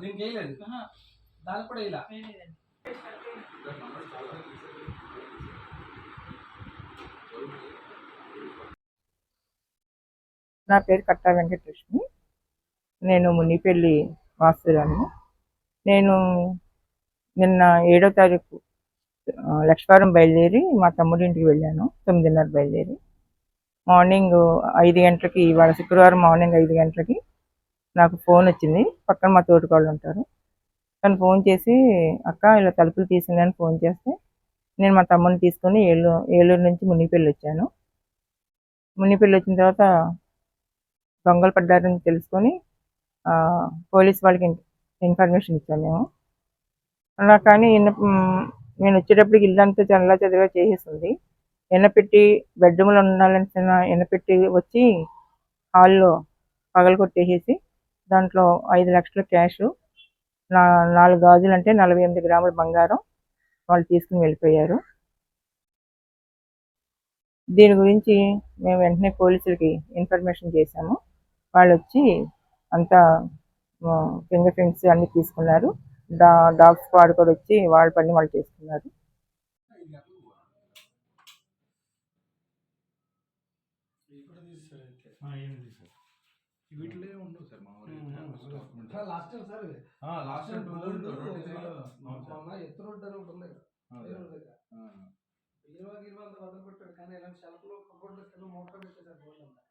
దీనికి వేయలేదు. దానికి కూడా వేయలేదండి. నా పేరు కట్టా వెంకటలక్ష్మి. నేను మునిపల్లి వాస్తురాలను నేను నిన్న ఏడో తారీఖు ఆ, లక్ష్మీవారం బయలుదేరి మా తమ్ముడి ఇంటికి వెళ్ళాను. తొమ్మిదిన్నర బయలుదేరి. మార్నింగ్ ఐదు గంటలకి ఇవాళ శుక్రవారం మార్నింగ్ ఐదు గంటలకి నాకు ఫోన్ వచ్చింది. పక్కన మా తోటికోళ్ళు ఉంటారు. తను ఫోన్ చేసి అక్క ఇలా తలుపులు తీసింది అని ఫోన్ చేస్తే నేను మా తమ్ముని తీసుకొని ఏలూరు ఏలూరు నుంచి మునిపల్లి వచ్చాను. మునిపల్లి వచ్చిన తర్వాత దొంగలు పడ్డారని తెలుసుకొని పోలీస్ వాళ్ళకి ఇన్ఫర్మేషన్ ఇచ్చాను మేము. అలా కానీ నేను వచ్చేటప్పటికి ఇల్లంతా చల్ల చదివా చేసేసింది. ఎన్నపెట్టి బెడ్రూమ్లో ఉండాల్సిన ఎన్నపెట్టి వచ్చి హాల్లో పగలు కొట్టేసేసి దాంట్లో ఐదు లక్షల క్యాష్ నా నాలుగు గాజులు అంటే నలభై ఎనిమిది గ్రాముల బంగారం వాళ్ళు తీసుకుని వెళ్ళిపోయారు. దీని గురించి మేము వెంటనే పోలీసులకి ఇన్ఫర్మేషన్ చేశాము. వాళ్ళు వచ్చి అంతా ఫింగర్ ప్రింట్స్ అన్ని తీసుకున్నారు. డా డాగ్ స్క్వాడ్ కూడా వచ్చి వాళ్ళ పని వాళ్ళు చేసుకున్నారు ఇవి సార్. వీటిలో ఉండవు సార్ మామూలుగా last time sir last two thousand twenty త్రీలో మొన్న ఎత్తు రోడ్డు అని ఒకటి ఉంది ఇక్కడ ఏలూరు దగ్గర ఇరవై ఇరవై అంత వదిలి పెట్టాడు కానీ ఇలాంటి షెల్ఫ్ లో కబోర్డ్ కింద మూట పెట్టేశారు బోర్డు అంతా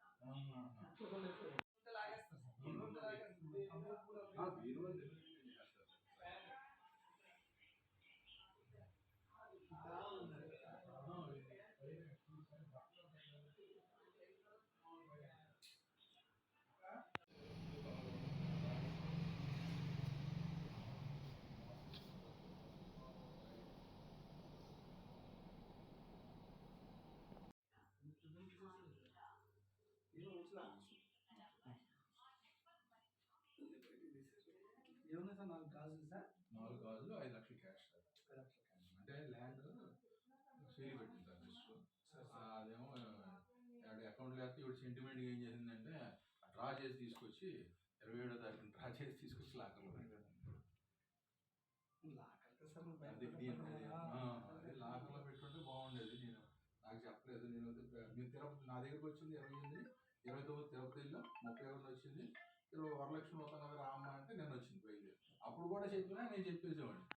ఏమున్నాయి సార్ నాలుగు గాజులు సార్? నాలుగు గాజులు ఐదు లక్షలు క్యాష్ సార్. అంటే ల్యాండ్ సీల్ పెట్టింది సార్ లిస్ట్ అదేమో అకౌంట్ లేకపోతే ఇవి సెంటిమెంట్గా ఏం చేసిందంటే డ్రా చేసి తీసుకొచ్చి ఇరవై ఏడో తారీఖున డ్రా చేసి తీసుకొచ్చి లాకర్లో అది లాకర్లో పెట్టుంటే బాగుండేది నేను నాకు చెప్పలేదు నేను మీరు తిరుపతి నా దగ్గరికి వచ్చింది ఇరవై ఎనిమిది. ఇరవై తొమ్మిది తిరుపతి వెళ్ళాం ముప్పై ఒకటి వచ్చింది. ఇరవై వరలక్ష్మి మొత్తం కదా రామ్మ అంటే నేను వచ్చింది బయలుదేరి. అప్పుడు కూడా చెప్పినా నేను చెప్పేసేవాడిని.